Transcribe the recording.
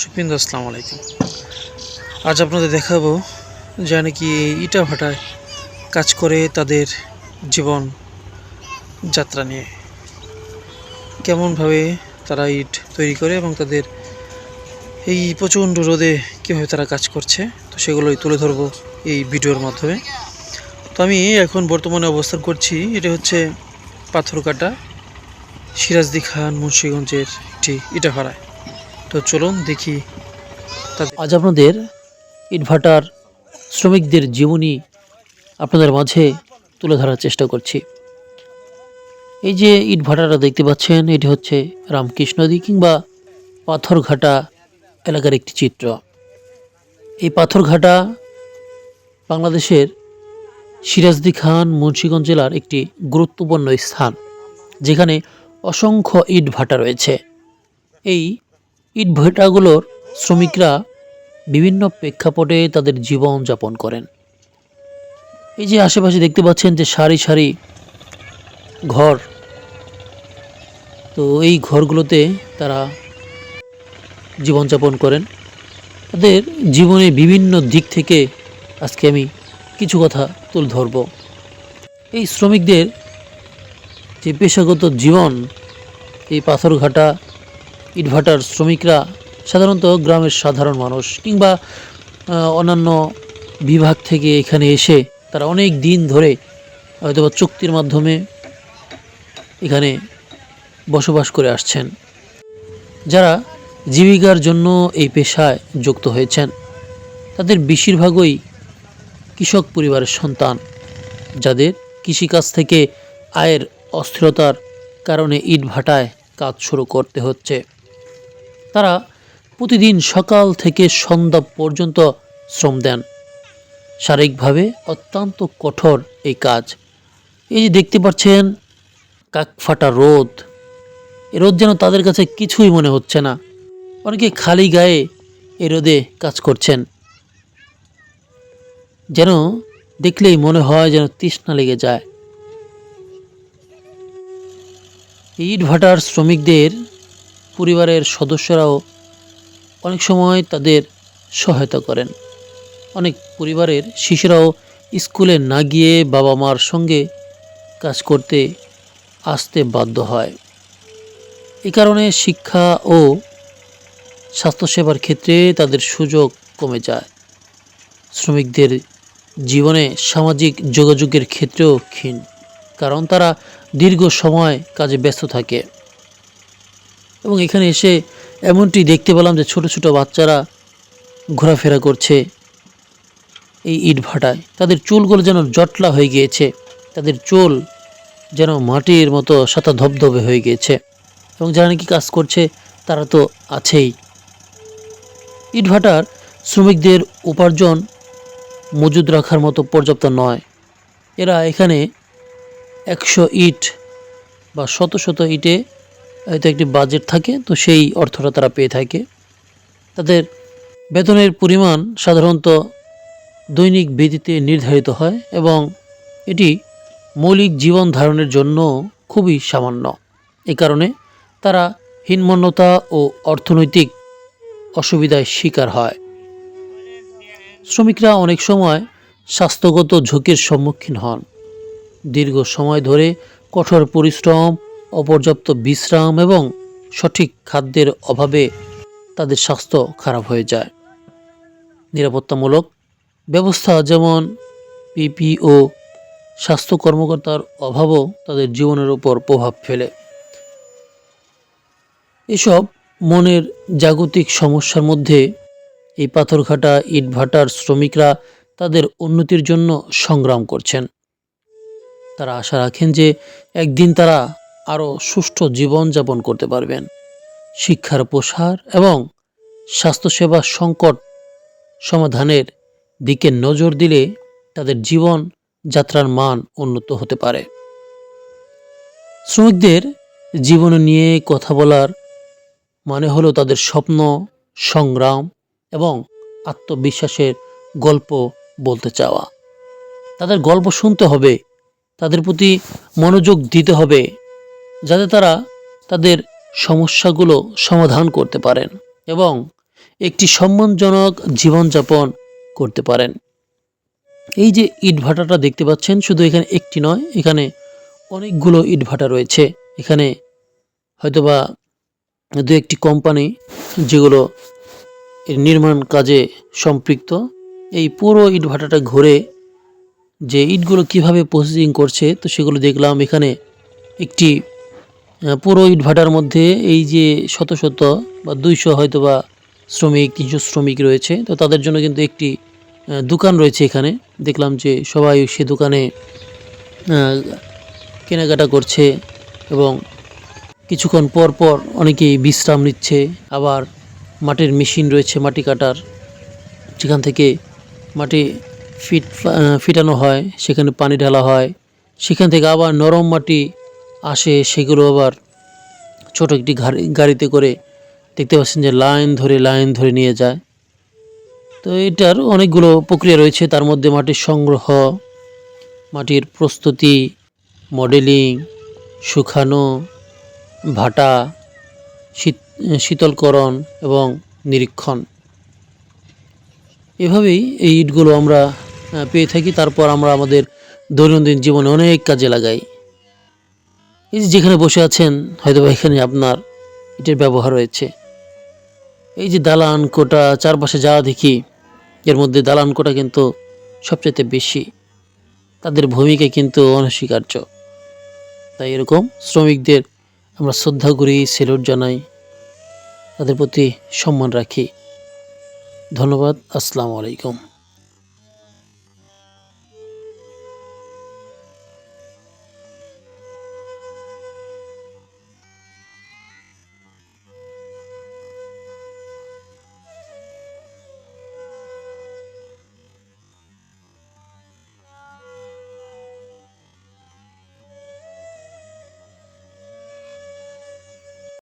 সুপিন্দ আসসালামু আলাইকুম। আজ আপনাদের দেখাবো যা নাকি ইটা ভাটায় কাজ করে তাদের জীবন যাত্রা নিয়ে। কেমনভাবে তারা ইট তৈরি করে এবং তাদের এই প্রচণ্ড রোদে কীভাবে তারা কাজ করছে, তো সেগুলোই তুলে ধরবো এই ভিডিওর মাধ্যমে। তো আমি এখন বর্তমানে অবস্থান করছি, এটা হচ্ছে পাথরকাটা সিরাজদি খান মুন্সীগঞ্জের একটি ইটাভাড়ায় তো চলুন দেখি আজ আপনাদের ইটভাটার শ্রমিকদের জীবনী আপনাদের মাঝে তুলে ধরার চেষ্টা করছি। এই যে ইটভাটাটা দেখতে পাচ্ছেন, এটি হচ্ছে রামকৃষ্ণদী কিংবা পাথরঘাটা এলাকার একটি চিত্র। এই পাথরঘাটা বাংলাদেশের সিরাজদি খান মুন্সীগঞ্জ জেলার একটি গুরুত্বপূর্ণ স্থান, যেখানে অসংখ্য ইট ভাটা রয়েছে। এই ইট ভাটাগুলোর শ্রমিকরা বিভিন্ন প্রেক্ষাপটে তাদের জীবন যাপন করেন। এই যে আশেপাশে দেখতে পাচ্ছেন যে সারি সারি ঘর, তো এই ঘরগুলোতে তারা জীবনযাপন করেন। তাদের জীবনে বিভিন্ন দিক থেকে আজকে আমি কিছু কথা তুলে ধরব। এই শ্রমিকদের যে পেশাগত জীবন, এই পাথরঘাটা ইটভাটার শ্রমিকরা সাধারণত গ্রামের সাধারণ মানুষ কিংবা অন্যান্য বিভাগ থেকে এখানে এসে তারা অনেক দিন ধরে হয়তোবা চুক্তির মাধ্যমে এখানে বসবাস করে আসছেন, যারা জীবিকার জন্য এই পেশায় যুক্ত হয়েছেন। তাদের বেশিরভাগই কৃষক পরিবারের সন্তান, যাদের কৃষিকাজ থেকে আয়ের অস্থিরতার কারণে ইট ভাটায় কাজ শুরু করতে হচ্ছে। তারা প্রতিদিন সকাল থেকে সন্ধ্যা পর্যন্ত শ্রম দেন। শারীরিকভাবে অত্যন্ত কঠোর এই কাজ। এই যে দেখতে পাচ্ছেন, কাকফাটা রোদ। এই রোদ যেন তাদের কাছে কিছুই মনে হচ্ছে না। অনেকে খালি গায়ে এই রোদে কাজ করছেন। যেন দেখলেই মনে হয় যেন তৃষ্ণা লেগে যায়। ইট ভাটার শ্রমিকদের পরিবারের সদস্যরাও অনেক সময় তাদের সহায়তা করেন। অনেক পরিবারের শিশুরাও স্কুলে না গিয়ে বাবা মার সঙ্গে কাজ করতে আসতে বাধ্য হয়। এ কারণে শিক্ষা ও স্বাস্থ্যসেবার ক্ষেত্রে তাদের সুযোগ কমে যায়। শ্রমিকদের জীবনে সামাজিক যোগাযোগের ক্ষেত্রেও ক্ষীণ, কারণ তারা দীর্ঘ সময় কাজে ব্যস্ত থাকে। এবং এখানে এসে এমনটি দেখতে পেলাম যে ছোট ছোট বাচ্চারা ঘোরাফেরা করছে এই ইট ভাটায়। তাদের চুলগুলো যেন জটলা হয়ে গিয়েছে। তাদের চুল যেন মাটির মতো সাদা ধবধবে হয়ে গিয়েছে। এবং যারা নাকি কাজ করছে, তারা তো আছেই। ইট ভাটার শ্রমিকদের উপার্জন মজুদ রাখার মতো পর্যাপ্ত নয়। এরা এখানে একশো ইট বা শত শত ইটে হয়তো একটি বাজেট থাকে, তো সেই অর্থটা তারা পেয়ে থাকে। তাদের বেতনের পরিমাণ সাধারণত দৈনিক ভিত্তিতে নির্ধারিত হয় এবং এটি মৌলিক জীবন ধারণের জন্য খুবই সামান্য। এ কারণে তারা হীনমন্যতা ও অর্থনৈতিক অসুবিধায় শিকার হয়। শ্রমিকরা অনেক সময় স্বাস্থ্যগত ঝুঁকির সম্মুখীন হন। দীর্ঘ সময় ধরে কঠোর পরিশ্রম অপর্যাপ্ত বিশ্রাম এবং সঠিক খাদ্যের অভাবে তাদের স্বাস্থ্য খারাপ হয়ে যায়। নিরাপত্তামূলক ব্যবস্থা যেমন পিপিও স্বাস্থ্য কর্মকর্তার অভাবও তাদের জীবনের উপর প্রভাব ফেলে। এসব মনের জাগতিক সমস্যার মধ্যে এই পাথরঘাটা ইটভাটার শ্রমিকরা তাদের উন্নতির জন্য সংগ্রাম করছেন। তারা আশা রাখেন যে একদিন তারা আরও সুষ্ঠু জীবনযাপন করতে পারবেন। শিক্ষার প্রসার এবং স্বাস্থ্যসেবা সংকট সমাধানের দিকে নজর দিলে তাদের জীবন যাত্রার মান উন্নত হতে পারে। শ্রমিকদের জীবন নিয়ে কথা বলার মানে হলো তাদের স্বপ্ন, সংগ্রাম এবং আত্মবিশ্বাসের গল্প বলতে চাওয়া। তাদের গল্প শুনতে হবে, তাদের প্রতি মনোযোগ দিতে হবে যাতে তারা তাদের সমস্যাগুলো সমাধান করতে পারেন এবং একটি সম্মানজনক জীবনযাপন করতে পারেন। এই যে ইটভাটাটা দেখতে পাচ্ছেন, শুধু এখানে একটি নয়, এখানে অনেকগুলো ইটভাটা রয়েছে। এখানে হয়তোবা দু একটি কোম্পানি যেগুলো নির্মাণ কাজে সম্পৃক্ত। এই পুরো ইটভাটাটা ঘুরে যে ইটগুলো কীভাবে প্রসেসিং করছে, তো সেগুলো দেখলাম। এখানে একটি পুরো ইটভাটার মধ্যে এই যে শত শত বা দুইশো হয়তো বা শ্রমিক, তিনশো শ্রমিক রয়েছে, তো তাদের জন্য কিন্তু একটি দোকান রয়েছে এখানে। দেখলাম যে সবাই সে দোকানে কেনাকাটা করছে এবং কিছুক্ষণ পর পর অনেকেই বিশ্রাম নিচ্ছে। আবার মাটির মেশিন রয়েছে, মাটি কাটার। যেখান থেকে মাটি ফিট ফিটানো হয়, সেখানে পানি ঢালা হয়। সেখান থেকে আবার নরম মাটি আসে, সেগুলো আবার ছোট একটি গাড়ি গাড়িতে করে দেখতে পাচ্ছেন যে লাইন ধরে লাইন ধরে নিয়ে যায়। তো এটার অনেকগুলো প্রক্রিয়া রয়েছে। তার মধ্যে মাটির সংগ্রহ, মাটির প্রস্তুতি, মডেলিং, শুকানো, ভাটা, শীত, শীতলকরণ এবং নিরীক্ষণ। এভাবেই এই ইটগুলো আমরা পেয়ে থাকি। তারপর আমরা আমাদের দৈনন্দিন জীবনে অনেক কাজে লাগাই। এই যে যেখানে বসে আছেন হয়তো এখানে আপনার ইটের ব্যবহার রয়েছে। এই যে দালান কোটা চারপাশে যা দেখি, এর মধ্যে দালান কোটা কিন্তু সবচেয়ে বেশি। তাদের ভূমিকা কিন্তু অনস্বীকার্য। তাই এরকম শ্রমিকদের আমরা শ্রদ্ধা করি, সেলুট জানাই, তাদের প্রতি সম্মান রাখি। ধন্যবাদ, আসসালামু আলাইকুম।